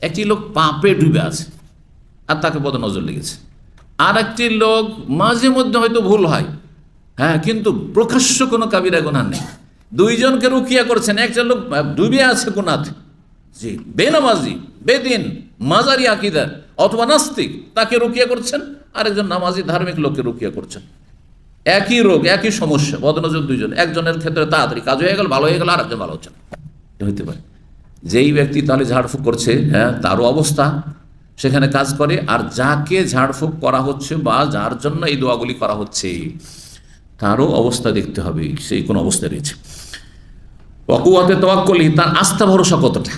একটি লোক পাপে ডুবে আছে আর তাকে পদ নজর লেগেছে। আর একটি লোক মাঝে মধ্যে হয়তো ভুল হয়। হ্যাঁ কিন্তু প্রকাশ্য কোনো কাবিরা গোনা নেই। দুইজনকে রুকিয়া করছেন। একটা লোক ডুবে আছে গুনাতে। জি, বেনামাজি, বেদিন, মাজারি আকিদার অথবা নাস্তিক তাকে রুকিয়া করছেন, আরেকজন নামাজি ধার্মিক লোককে রুকিয়া করছেন। একই রোগ, একই সমস্যা বদনজর দুইজন। একজনের ক্ষেত্রে তাড়াতাড়ি কাজ হয়ে গেল, ভালো হয়ে গেল, আরেকজন ভালো হচ্ছে না। হইতে পারে। যেই ব্যক্তি তাহলে ঝাড়ফুঁক করছে হ্যাঁ তারও অবস্থা। সেখানে কাজ করে, আর যাকে ঝাড়ফুঁক করা হচ্ছে বা যার জন্য এই দোয়াগুলি করা হচ্ছে, তারও অবস্থা দেখতে হবে, সেই কোন অবস্থায় রয়েছে। অকুয়াতে তোয়াক্কলি তার আস্থা ভরসা কতটা?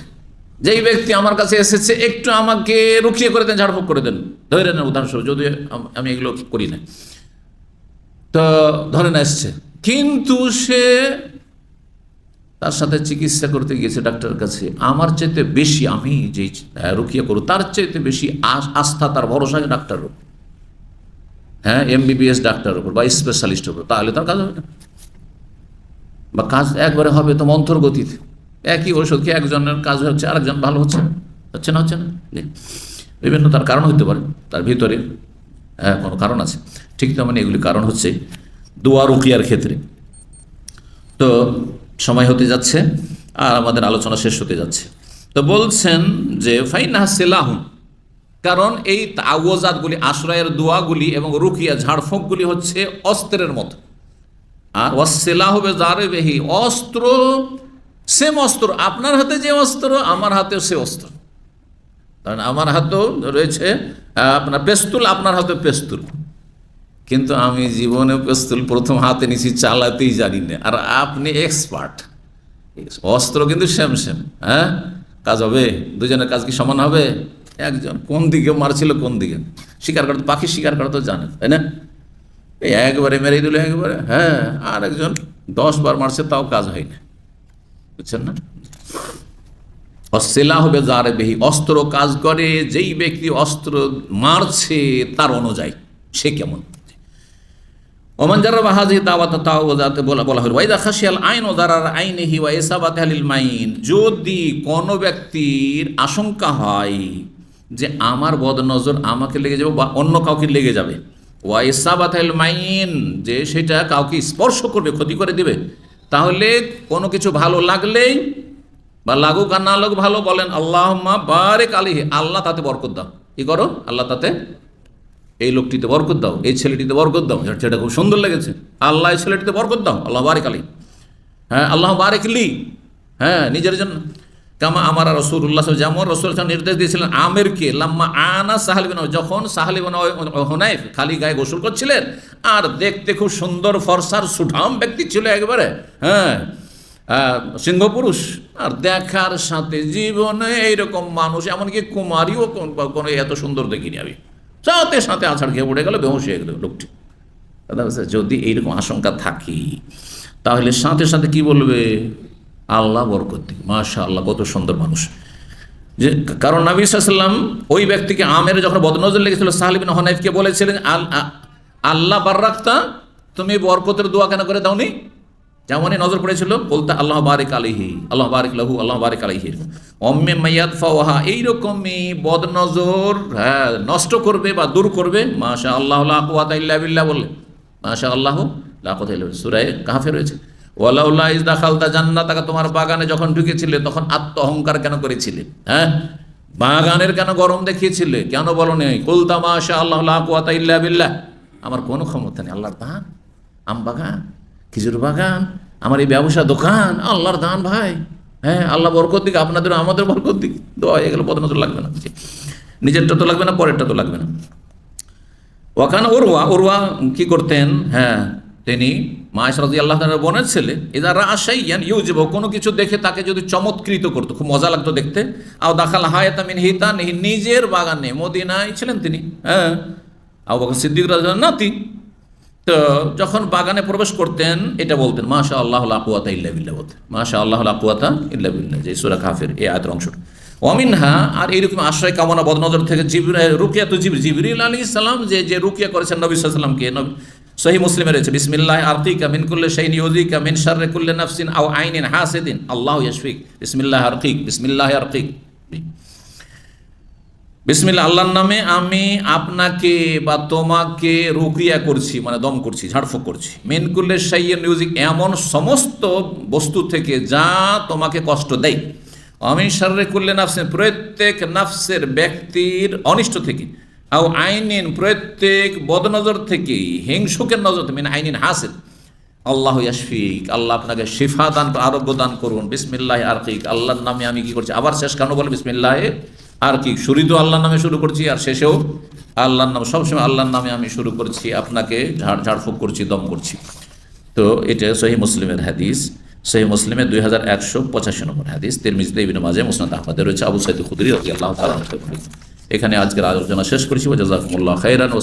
যেই ব্যক্তি আমার কাছে এসেছে, একটু আমাকে রুখিয়ে করে দেন, ঝাড়ফুঁক করে দেন। ধরে নেন উদাহরণস্বরূপ, যদি আমি এগুলো করি না। তো ধরে না এসছে। কিন্তু সে তার সাথে চিকিৎসা করতে গিয়েছে ডাক্তারের কাছে। আমার চাইতে বেশি আমি যে রুকিয়া করব, তার চাইতে বেশি আস্থা, তার ভরসা ডাক্তারের উপর। হ্যাঁ এমবিবিএস ডাক্তারের উপর বা স্পেশালিস্টের উপর, তাহলে তার কাজ হবে না। বা কাজ একবারে হবে তো মন্থর গতিতে। একই ওষুধ কি একজনের কাজ হচ্ছে, আরেকজন ভালো হচ্ছে হচ্ছে না হচ্ছে না? বিভিন্ন তার কারণ হতে পারে, তার ভিতরে হ্যাঁ কোনো কারণ আছে। ঠিক তেমন এগুলি কারণ হচ্ছে দোয়া রুকিয়ার ক্ষেত্রে। তো সময় হতে যাচ্ছে আর আমাদের আলোচনা শেষ হতে যাচ্ছে। তো বলছেন যে ফাইনা সেলাহুন, কারণ এই তাওয়াজাতগুলি, আশ্রয়ের দোয়াগুলি এবং রুকিয়া ঝাড়ফুঁকগুলি হচ্ছে অস্ত্রের মতো আর ওয়াসেলা হবে জারে বেহি অস্ত্র, সেম অস্ত্র, আপনার হাতে যে অস্ত্র, আমার হাতেও সে অস্ত্র। কারণ আমার হাতেও রয়েছে আপনার পেস্তুল, আপনার হাতে পেস্তুল। কিন্তু আমি জীবনে পেস্তুল প্রথম হাতে নিছি, চালাতেই জানি না। আর আপনি এক্সপার্ট অস্ত্র কিন্তু সেম সেম হ্যাঁ? কাজ হবে, দুজনের কাজ কি সমান হবে? একজন কোন দিকে মারছিল, কোন দিকে? শিকার করতে পাখি শিকার করা তো জানে, তাই না? এই একবারে মেরে দিল, একবারে হ্যাঁ আর একজন দশ বার মারছে, তাও কাজ হয় না। বুঝছেন না? অস্ত্রেলা হবে যার বেহি, অস্ত্র কাজ করে, যেই ব্যক্তি অস্ত্র মারছে, তার অনুযায়ী সে কেমন? ওমান যারা বাহাজি দাওয়াত তাও যাতে বলা বলা হলো। ওয়াইদা খাসিয়াল আইন ও দারার আইনেহি ওয়া ইসাবাত আলিল মাইন, যদি কোনো ব্যক্তির আশঙ্কা হয় যে আমার বদনজর আমাকে লেগে যাবে বা অন্য কাউকে লেগে যাবে, ওয়া ইসাবাত আল মাইন, যে সেটা কাউকে স্পর্শ করবে, ক্ষতি করে দিবে, তাহলে কোনো কিছু ভালো লাগলেই বা লাগুক আর না লাগুক ভালো বলেন আল্লাহ বারেক আলিহি আল্লাহ তাতে বরকত দাও। কি করো? আল্লাহ তাতে এই লোকটিতে বরকত দাও, এই ছেলেটিতে বরকত দাও সেটা খুব সুন্দর লেগেছে। আল্লাহ এই ছেলেটিতে বরকত দাও, আল্লাহ বারেক আলী। হ্যাঁ আল্লাহ বারেক লি। হ্যাঁ নিজের জন্য। কামা আমার রসুল্লাহ যেমন রসুল নির্দেশ দিয়েছিলেন, আমেরকে লাম্মা আনা সাহালিবিন যখন সাহালিবিন হোনাইফ খালি গায়ে গোসল করছিলেন, আর দেখতে খুব সুন্দর ফর্সার সুঠাম ব্যক্তি ছিল একবারে হ্যাঁ সিংহ পুরুষ। আর দেখার সাথে জীবনে এইরকম মানুষ, এমনকি কুমারীও কোনো এত সুন্দর দেখিনি আমি। সাথে সাথে আছাড় খেয়ে পড়ে গেল, বেহুশ হয়ে গেল লোকটি। যদি এইরকম আশঙ্কা থাকি, তাহলে সাথে সাথে কি বলবে? আল্লাহ বরকত দিক মাশা আল্লাহ কত সুন্দর মানুষ। যে কারণ নবী সাল্লাম ওই ব্যক্তিকে আমের যখন বদনজর লেগেছিল সাহালিবিন হনাইফকে বলেছিলেন আল্লাহ বার্রাক্তা তুমি বরকতের দোয়া কেন করে দাওনি? যেমনই নজর পড়েছিল, বলতে আল্লাহ বারিক আলিহি আল্লাহ বারিক লাহু, আল্লাহ বারিক আলিহি অম্মে মাইয়াদ ফাওয়াহা এইরকমই বদনজর হ্যাঁ নষ্ট করবে বা দূর করবে মাশা আল্লাহ বিল্লাহ বললে। মাশা আল্লাহ সূরায়ে কাহফে রয়েছে। ওয়ালাউল্লাহ ইজ দাখালতা জান্নাতাকা, তোমার বাগানে যখন ঢুকেছিলে, তখন আত্ম অহংকার কেন করেছিলে? হ্যাঁ? বাগানের কেন গরম দেখিয়েছিলে? কেন বলো নেই? কুলতা মাশা আল্লাহ ইল্লা বিল্লাহ। আমার কোনো ক্ষমতা নেই। আল্লাহর দান আম বাগান। খেজুর বাগান, আমার এই ব্যবসা দোকান, আল্লাহর দান ভাই। হ্যাঁ আল্লাহ বরকত দিকে আপনাদের আমাদের বরকত দিক। দোয়া হয়ে গেলে লাগবে না নিজেরটা তো লাগবে না, পরেরটা তো লাগবে না। ওখানে ওরওয়া ওরওয়া কি করতেন? হ্যাঁ তিনি মায়েশ রাজি আল্লাহ বোনের ছেলে এরা রাশাইয়ান ইউজিব কোনো কিছু দেখে তাকে যদি চমৎকৃত করতো, খুব মজা লাগতো দেখতে। আও দাখাল হায়াতামিন হিতা নিজের বাগানে মদিনায় ছিলেন তিনি। হ্যাঁ আবু বকর সিদ্দিক রাজন নাতি। যখন বাগানে প্রবেশ করতেন, এটা বলতেন মাশা আল্লাহ আকুয়াতা ইল্লা বিল্লাহ বলতেন। মাশা আল্লাহ আকুয়াতা ইল্লা বিল্লাহ যে সুরা কাফের, এই আয়াতের অংশটা। অমিনহা আর এইরকম আশ্রয় কামনা, বদনজর থেকে রুকিয়া তো জিবির, জিবরিল আলী ইসলাম যে যে রুকিয়া করেছেন নবী সাল্লামকে সহি মুসলিমে রয়েছে, বিসমিল্লাহ আরতিকা মিন কুল্লে শাইন ইউজিকা মিন শাররে কুল্লে নাফসিন আও আইনিন হাসিদিন। আল্লাহ ইয়াশফিক। বিসমিল্লাহ আরতিক বিসমিল্লাহ আরতিক। বিসমিল্লা আল্লাহর নামে আমি আপনাকে বা তোমাকে রুকিয়া করছি মানে দম করছি, ঝাড়ফুঁক করছি। মেন মেনকুল্লের সাইয়ের মিউজিক এমন সমস্ত বস্তু থেকে যা তোমাকে কষ্ট দেয়। আমি সারে করলে নাফসের প্রত্যেক নাফসের ব্যক্তির অনিষ্ট থেকে। আও আইনিন, প্রত্যেক বদনজর থেকে, হিংসুকের নজর থেকে মানে আইনিন হাসিল আল্লাহ ইয়াশফিক, আল্লাহ আপনাকে শিফা দান, আরোগ্য দান করুন। বিসমিল্লাহ আরকিক আল্লাহর নামে আমি কি করছি? আবার শেষ কেন বলে, বিসমিল্লাহ আরকিক শুরু তো আল্লাহর নামে শুরু করছি, আর শেষেও আল্লাহর নাম, সবসময় আল্লাহর নামে আমি শুরু করছি, আপনাকে ঝাড়, ঝাড়ফুঁক করছি, দম করছি। তো এটা সহি মুসলিমের হাদিস। সহি মুসলিমের দুই হাজার একশো পঁচাশি নম্বর হাদিস। তিরমিজদে ইবিন মাঝে মুসনাদ আহমদের রয়েছে। আবু সাইদ খুদরি আল্লাহ এখানে আজকের আলোচনা শেষ করেছি। জাজাকুমুল্লাহ খাইরান ও